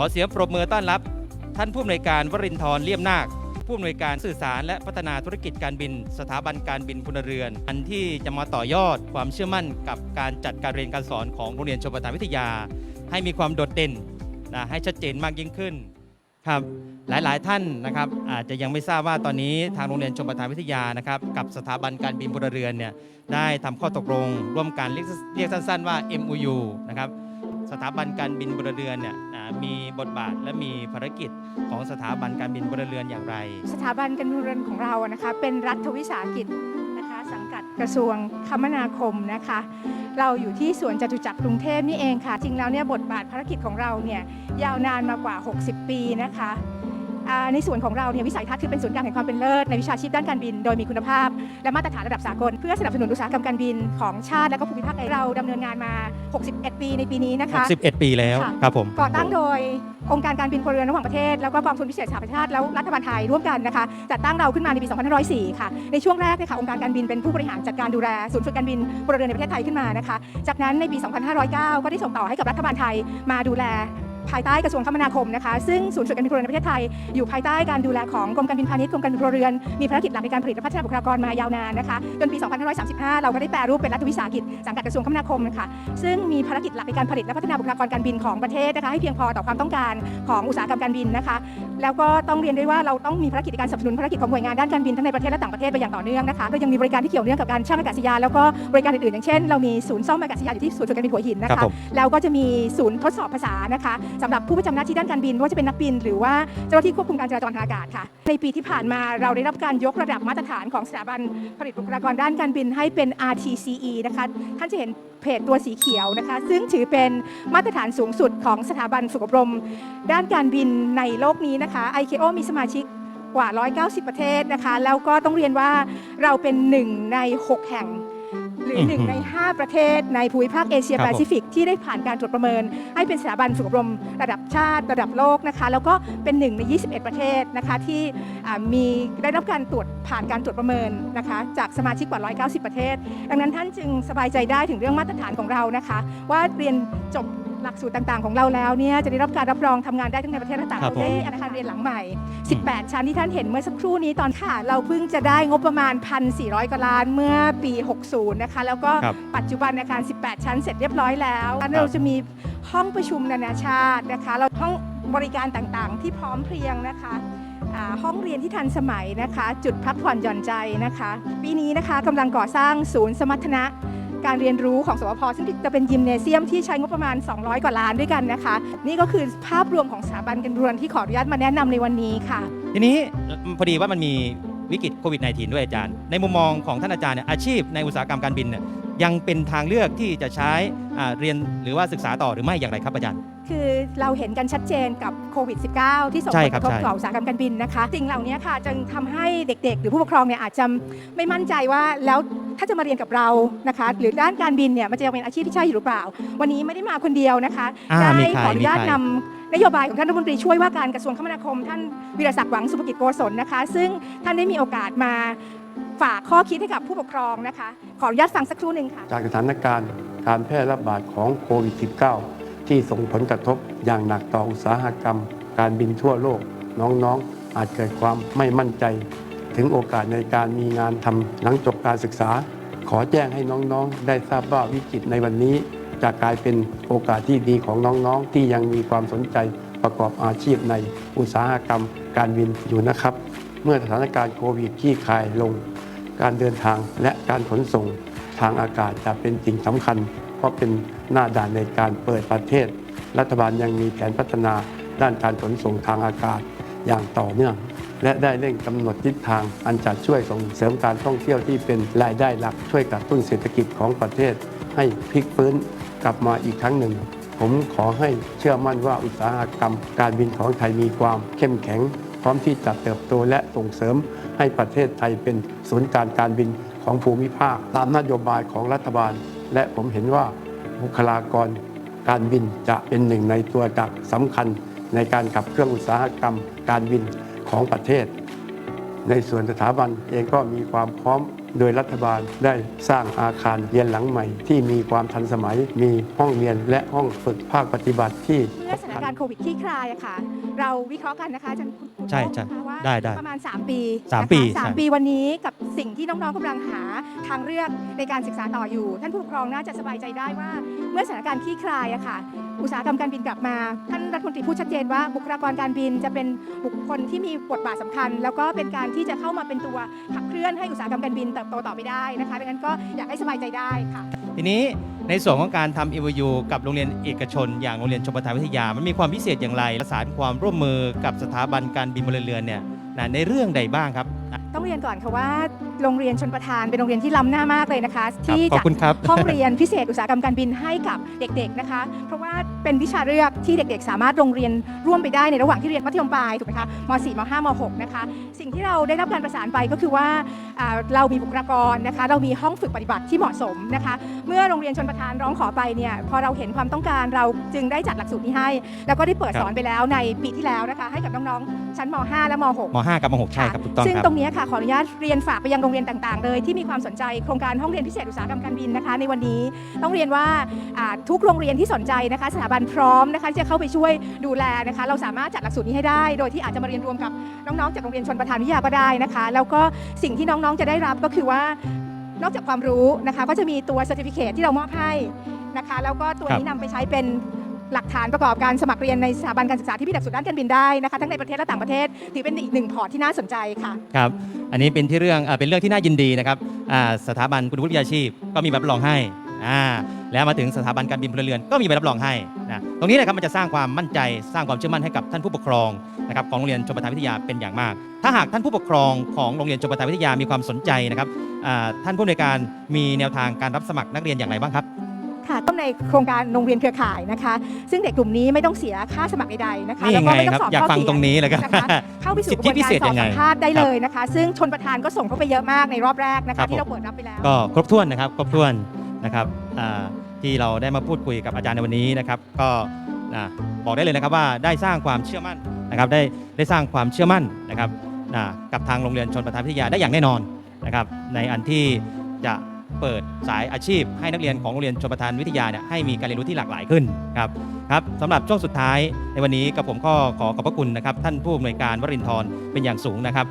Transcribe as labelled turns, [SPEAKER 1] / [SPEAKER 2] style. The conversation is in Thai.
[SPEAKER 1] อเสียงปรบมือต้อนรับ ท่านผู้อำนวยการวรินทร์เลี่ยมนาค ผู้อำนวยการสื่อสารและพัฒนาธุรกิจการบิน สถาบันการบินพลเรือน อันที่จะมาต่อยอดความเชื่อมั่นกับการจัดการเรียนการสอนของโรงเรียนชมประทานวิทยา ให้มีความโดดเด่นนะให้ชัดเจนมากยิ่งขึ้นครับหลาย ๆ ท่านนะครับอาจจะยังไม่ทราบว่าตอนนี้ทางโรงเรียนชมประทานวิทยานะครับกับสถาบันการบินพลเรือนเนี่ยได้ทำข้อตกลง ร่วมกันเรียกเรียกสั้น ๆ ว่า MOU นะครับ สถาบันการบินพลเรือนเนี่ยอ่ามีบทบาทและมีภารกิจของสถาบันการบินพลเรือนอย่างไร
[SPEAKER 2] สถาบันการบินเรือนของเรานะคะเป็นรัฐวิสาหกิจนะคะสังกัดกระทรวงคมนาคมนะคะ เราอยู่ที่สวนจตุจักรกรุงเทพนี่เองค่ะ จริงแล้วเนี่ยบทบาทภารกิจของเราเนี่ยยาวนานมากว่า 60 ปีนะคะ ในส่วนของเราเนี่ยวิสัยทัศน์คือเป็นศูนย์กลางแห่งความเป็นเลิศในวิชาชีพด้านการบิน โดยมีคุณภาพ และมาตรฐานระดับสากล เพื่อสนับสนุนอุตสาหกรรมการบินของชาติและก็ภูมิภาคเราดำเนินงานมา 61 ปีในปีนี้นะคะ
[SPEAKER 1] 11 ปีแล้ว
[SPEAKER 2] ค่ะ
[SPEAKER 1] ครับผม
[SPEAKER 2] ก่อตั้งโดยองค์การการบินพลเรือนระหว่างประเทศแล้วก็กองทุนพิเศษสหประชาชาติแล้วรัฐบาลไทยร่วมกันนะคะจัดตั้งเราขึ้นมาในปี 2504 ค่ะ ในช่วงแรกเนี่ยค่ะองค์การการบินเป็นผู้บริหารจัดการดูแลศูนย์ฝึกการบินพลเรือนในประเทศไทยขึ้นมานะคะ จากนั้นในปี 2509 ก็ได้ส่งต่อให้กับรัฐบาลไทยมาดูแล ภายใต้กระทรวงคมนาคมนะคะซึ่งศูนย์ฝึกการบินพลเรือนในประเทศไทย อยู่ภายใต้การดูแลของกรมการบินพาณิชย์กรมการบินพลเรือนมีภารกิจหลักในการผลิตและพัฒนาบุคลากรมายาวนานนะคะจนปี 2535 เราก็ได้แปรรูปเป็นรัฐวิสาหกิจสังกัดกระทรวงคมนาคมนะคะซึ่งมีภารกิจหลักในการผลิตและพัฒนาบุคลากรการบินของประเทศนะคะให้เพียงพอต่อความต้องการของอุตสาหกรรมการบินนะคะ แล้วก็ต้องเรียนด้วยว่าเราต้องมีภารกิจในการสนับสนุนภารกิจของหน่วยงานด้านการบินทั้งในประเทศและต่างประเทศไปอย่างต่อเนื่องนะคะก็ยังมีบริการที่เกี่ยวเนื่องกับการช่างอากาศยานแล้วก็บริการอื่นๆอย่างเช่น เรามีศูนย์ซ่อมอากาศยานอยู่ที่ศูนย์ฝึกการบินหัวหินนะ
[SPEAKER 1] ครั
[SPEAKER 2] คะ
[SPEAKER 1] บผม
[SPEAKER 2] แล้วก็จะมีศูนย์ทดสอบภาษานะคะสำหรับผู้ประจำหน้าที่ด้านการบินไม่ว่าจะเป็นนักบิน หรือว่าเจ้าหน้าที่ควบคุมการจราจรทางอากาศค่ะ ในปีที่ผ่านมาเราได้รับการยกระดับมาตรฐานของสถาบันผลิตบุคลากรด้านการบินให้เป็น RTCE นะคะท่านจะเห็น เพจตัวสีเขียวนะคะ ซึ่งถือเป็นมาตรฐานสูงสุดของสถาบันฝึกอบรม ด้านการบินในโลกนี้นะคะ ICAO มีสมาชิกกว่า 190 ประเทศนะคะ แล้วก็ต้องเรียนว่าเราเป็นหนึ่งใน 6 แห่ง หรือหนึ่งใน 5 ประเทศในภูมิภาคเอเชีย
[SPEAKER 1] ครับ
[SPEAKER 2] แป
[SPEAKER 1] ผม
[SPEAKER 2] ซิฟิกที่ได้ผ่านการตรวจประเมิน ให้เป็นสถาบันฝึกอบรมระดับชาติระดับโลกนะคะ แล้วก็เป็นหนึ่งใน 21 ประเทศนะคะที่อ่ามีได้รับการตรวจผ่านการตรวจประเมินนะคะ จากสมาชิกกว่า 190 ประเทศ ดังนั้นท่านจึงสบายใจได้ถึงเรื่องมาตรฐานของเรานะคะ ว่าเรียนจบ หลักสูตรต่างๆ ของเราแล้วเนี่ยจะได้รับการรับรองทำงานได้ทั้งในประเทศและต่าง
[SPEAKER 1] ครั
[SPEAKER 2] ป
[SPEAKER 1] บ
[SPEAKER 2] ระ
[SPEAKER 1] ผม
[SPEAKER 2] เทศอาคารเรียนหลังใหม่ 18 ชั้นที่ท่านเห็นเมื่อสักครู่นี้ตอนค่ะ เราเพิ่งจะได้งบประมาณ 1,400กว่าล้านเมื่อปี 60 นะคะ แล้วก็
[SPEAKER 1] ครับ
[SPEAKER 2] ปัจจุบันอาคาร 18 ชั้นเสร็จเรียบร้อยแล้วแล้วเราจะมีห้องประชุมนานาชาตินะคะแล้วห้องบริการต่างๆ ที่พร้อมเพรียงนะคะอ่าห้องเรียนที่ทันสมัยนะคะ จุดพักผ่อนหย่อนใจนะคะ ปีนี้นะคะกำลังก่อสร้างศูนย์สมรรถนะ การเรียนรู้ของสวพซึ่งจะเป็นยิมเนเซียมที่ใช้งบประมาณ 200 กว่าล้านด้วยกันนะคะ นี่ก็คือภาพรวมของสถาบันการเรียนที่ขออนุญาตมาแนะนำในวันนี้ค่ะ
[SPEAKER 1] ทีนี้พอดีว่ามันมีวิกฤตโควิด -19 ด้วยอาจารย์ ในมุมมองของท่านอาจารย์เนี่ยอาชีพในอุตสาหกรรมการบินเนี่ยยังเป็นทางเลือกที่จะใช้เรียนหรือว่าศึกษาต่อหรือไม่อย่างไรครับอาจารย์
[SPEAKER 2] คือเราเห็นกันชัดเจนกับโควิด -19 ที่ส่ง
[SPEAKER 1] ใช่
[SPEAKER 3] ง
[SPEAKER 2] ผล
[SPEAKER 1] ครั
[SPEAKER 2] ก
[SPEAKER 1] บ
[SPEAKER 2] ระทบ
[SPEAKER 1] ใช่
[SPEAKER 2] ต่ออุตสาหกรรมการบินนะคะสิ่งเหล่านี้ค่ะจึงทำให้เด็กๆ หรือผู้ปกครองเนี่ยอาจจะไม่มั่นใจว่าแล้วถ้าจะมาเรียนกับเรานะคะ หรือด้านการบินเนี่ยมันจะยังเป็นอาชีพที่ใช่อยู่หรือเปล่า วันนี้ไม่ได้มาคนเดียวนะคะ
[SPEAKER 1] อ่า
[SPEAKER 2] ได้
[SPEAKER 1] มีใคร
[SPEAKER 2] ขออนุญาต
[SPEAKER 1] มีใคร
[SPEAKER 2] นำนโยบายของท่านรัฐมนตรีช่วยว่าการกระทรวงคมนาคม ท่านวิรศักดิ์หวังสุภกิจโกศลนะคะ ซึ่งท่านได้มีโอกาสมาฝากข้อคิดให้กับผู้ปกครองนะคะ ขออนุญาตฟังสักครู่หนึ่งค่ะ
[SPEAKER 4] จากสถานการณ์การแพร่ระบาดของโควิด -19 ที่ส่งผลกระทบอย่างหนักต่ออุตสาหกรรม การบินทั่วโลก น้องๆ อาจเกิดความไม่มั่นใจ ถึงโอกาสในการมีงานทำหลังจบการศึกษา ขอแจ้งให้น้องๆ ได้ทราบว่าวิกฤตในวันนี้ จะกลายเป็นโอกาสที่ดีของน้องๆ ที่ยังมีความสนใจประกอบอาชีพในอุตสาหกรรม การบินอยู่นะครับ เมื่อสถานการณ์โควิดที่คลายลง การเดินทางและการขนส่งทางอากาศจะเป็นสิ่งสำคัญ เพราะเป็นหน้าด่านในการเปิดประเทศ รัฐบาลยังมีแผนพัฒนาด้านการขนส่งทางอากาศอย่างต่อเนื่อง และได้เร่งกำหนดทิศทางอันจะช่วยส่งเสริมการท่องเที่ยวที่เป็นรายได้หลักช่วยกระตุ้นเศรษฐกิจของประเทศ ให้พลิกฟื้นกลับมาอีกครั้งหนึ่ง ผมขอให้เชื่อมั่นว่าอุตสาหกรรม การบินของไทยมีความเข้มแข็ง พร้อมที่จะเติบโตและส่งเสริมให้ประเทศไทยเป็นศูนย์การการบินของภูมิภาค ตามนโยบายของรัฐบาล และผมเห็นว่าบุคลากรการบินจะเป็นหนึ่งในตัวจักรสำคัญในการขับเคลื่อนอุตสาหกรรม การบินของประเทศ ในส่วนสถาบันเองก็มีความพร้อม โดยรัฐบาลได้สร้างอาคารเรียนหลังใหม่ ที่มีความทันสมัย มีห้องเรียนและห้องฝึกภาคปฏิบัติที่
[SPEAKER 2] เมื่อสถานการณ์โควิดคลี่คลายอะค่ะ เราวิเคราะห์กันนะคะอาจารย์คุณคุณ
[SPEAKER 1] ใช่
[SPEAKER 2] โต้ง
[SPEAKER 1] ใช่
[SPEAKER 2] นะคะว่า
[SPEAKER 1] ได้ได้
[SPEAKER 2] ประมาณ 3 ปี
[SPEAKER 1] สาม
[SPEAKER 2] นะคะ
[SPEAKER 1] ปี
[SPEAKER 2] สาม
[SPEAKER 1] ใช่
[SPEAKER 2] ปีวันนี้กับสิ่งที่น้องๆกำลังหาทางเลือกในการศึกษาต่ออยู่ ท่านผู้ปกครองน่าจะสบายใจได้ว่า เมื่อสถานการณ์คลี่คลายอะค่ะ อุตสาหกรรมการบินกลับมาท่านรัฐมนตรีพูดชัดเจนว่าบุคลากรการบินจะเป็นบุคคลที่มีบทบาทสำคัญ แล้วก็เป็นการที่จะเข้ามาเป็นตัวขับเคลื่อนให้อุตสาหกรรมการบินเติบโตต่อไปได้นะคะดังนั้นก็อยากให้สบายใจได้ค่ะ
[SPEAKER 1] ทีนี้ในส่วนของการทำ MOU กับโรงเรียนเอกชน อย่างโรงเรียนชมประทานวิทยา มันมีความพิเศษอย่างไรประสานความร่วมมือกับสถาบันการบินพลเรือนเนี่ยในเรื่องใดบ้างครับ
[SPEAKER 2] ต้องเรียนก่อนค่ะว่าโรงเรียนชนประทานเป็นโรงเรียนที่ล้ำหน้ามากเลยนะคะ ที่
[SPEAKER 1] ขอบ
[SPEAKER 2] จะ
[SPEAKER 1] คุณครับ
[SPEAKER 2] ห้องเรียนพิเศษอุตสาหกรรมการบินให้กับเด็กๆนะคะ เพราะว่าเป็นวิชาเลือกที่เด็กๆ สามารถลงเรียนร่วมไปได้ในระหว่างที่เรียนมัธยมปลายถูกไหมคะม .4 ม .5 ม .6 นะคะสิ่งที่เราได้รับการประสานไปก็คือว่าอ่าเรามีบุคลากรนะคะ เรามีห้องฝึกปฏิบัติที่เหมาะสมนะคะ เมื่อโรงเรียนชนประทานร้องขอไปเนี่ยพอเราเห็นความต้องการเราจึงได้จัดหลักสูตรนี้ให้ แล้วก็ได้เปิด
[SPEAKER 1] ครับ
[SPEAKER 2] สอนไปแล้วในปีที่แล้วนะคะ ให้กับน้องๆชั้นม .5 และม .6
[SPEAKER 1] ม .5 กับม .6 ใช่ครับถูกต้อง
[SPEAKER 2] ซึ่ง
[SPEAKER 1] ครับ
[SPEAKER 2] ตรงนี้ค่ะขออนุญาตเรียนฝากไปยังโรงเรียนต่างๆ เลยที่มีความสนใจโครงการห้องเรียนพิเศษอุตสาหกรรมการบินนะคะ ในวันนี้ต้องเรียนว่าอ่าทุกโรงเรียนที่สนใจนะคะสถาบันพร้อมนะคะที่จะเข้าไปช่วยดูแลนะคะ เราสามารถจัดหลักสูตรนี้ให้ได้ โดยที่อาจจะมาเรียนรวมกับน้องๆจากโรงเรียนชนประทานวิทยาก็ได้นะคะ แล้วก็สิ่งที่น้องๆจะได้รับก็คือว่านอกจากความรู้นะคะก็จะมีตัวเซอร์ติฟิเคที่เรามอบให้นะคะ แล้วก็ตัวนี้นำไปใช้เป็นหลักฐานประกอบการสมัครเรียนในสถาบันการศึกษาที่มีหลักสูตรด้านการบินได้นะคะทั้งในประเทศและต่างประเทศถือเป็นอีกหนึ่งพอร์ตที่น่าสนใจค่ะ
[SPEAKER 1] ครับ อันนี้เป็นที่เรื่องอ่าเป็นเรื่องที่น่ายินดีนะครับอ่าสถาบันคุณวุฒิวิชาชีพก็มีใบบรองให้ อ่าแล้วมาถึงสถาบันการบินพลเรือนก็มีใบรับรองให้นะตรงนี้นะครับมันจะสร้างความมั่นใจสร้างความเชื่อมั่นให้กับท่านผู้ปกครองนะครับของโรงเรียนชมประทานวิทยาเป็นอย่างมาก ถ้าหากท่านผู้ปกครองของโรงเรียนชมประทานวิทยามีความสนใจนะครับอ่าท่านผู้อำนวยการมีแนวทางการรับสมัครนักเรียนอย่างไรบ้างครับ
[SPEAKER 2] ค่ะก็ในโครงการโรงเรียนเครือข่ายนะคะ ซึ่งเด็กกลุ่มนี้ไม่ต้องเสียค่าสมัครใดๆนะคะ
[SPEAKER 1] นี่
[SPEAKER 2] แล้ว
[SPEAKER 1] ไง
[SPEAKER 2] ก็ไม่ต้
[SPEAKER 1] ค
[SPEAKER 2] อ
[SPEAKER 1] รับ
[SPEAKER 2] งสอบ
[SPEAKER 1] อยาก
[SPEAKER 2] ข้อ
[SPEAKER 1] ฟัง
[SPEAKER 2] เขียน
[SPEAKER 1] ตรงนี้เลยครับ
[SPEAKER 2] นะคะเข้าไปสู่
[SPEAKER 1] สิ
[SPEAKER 2] ก
[SPEAKER 1] ท
[SPEAKER 2] ระ
[SPEAKER 1] ธิ
[SPEAKER 2] บวน
[SPEAKER 1] พิ
[SPEAKER 2] การ
[SPEAKER 1] เศษ
[SPEAKER 2] สอ
[SPEAKER 1] ยั
[SPEAKER 2] บ
[SPEAKER 1] งไง
[SPEAKER 2] สัมภาษณ์ได้
[SPEAKER 1] ครับ
[SPEAKER 2] เลยนะคะ ซึ่งชนประธานก็ส่งเข้าไปเยอะมากในรอบแรกนะ
[SPEAKER 1] ครั
[SPEAKER 2] คะ
[SPEAKER 1] บ
[SPEAKER 2] ที่เราเปิดรับไปแล้ว
[SPEAKER 1] ก็ครบถ้วนนะครับครบถ้วน นะครับที่เราได้มาพูดคุยกับอาจารย์ในวันนี้นะครับ ก็บอกได้เลยนะครับว่าได้สร้างความเชื่อมั่นนะครับได้ได้สร้างความเชื่อมั่นนะครับกับทางโรงเรียนชนประทานวิทยาได้อย่างแน่นอนนะครับ ในอันที่จะเปิดสายอาชีพ ให้นักเรียนของโรงเรียนชนประทานวิทยาเนี่ยให้มีการเรียนรู้ที่หลากหลายขึ้นครับครับสำหรับช่วงสุดท้ายในวันนี้กับผมก็ขอขอบพระคุณนะครับ ท่านผู้อำนวยการวรินทร์เป็นอย่างสูงนะครับ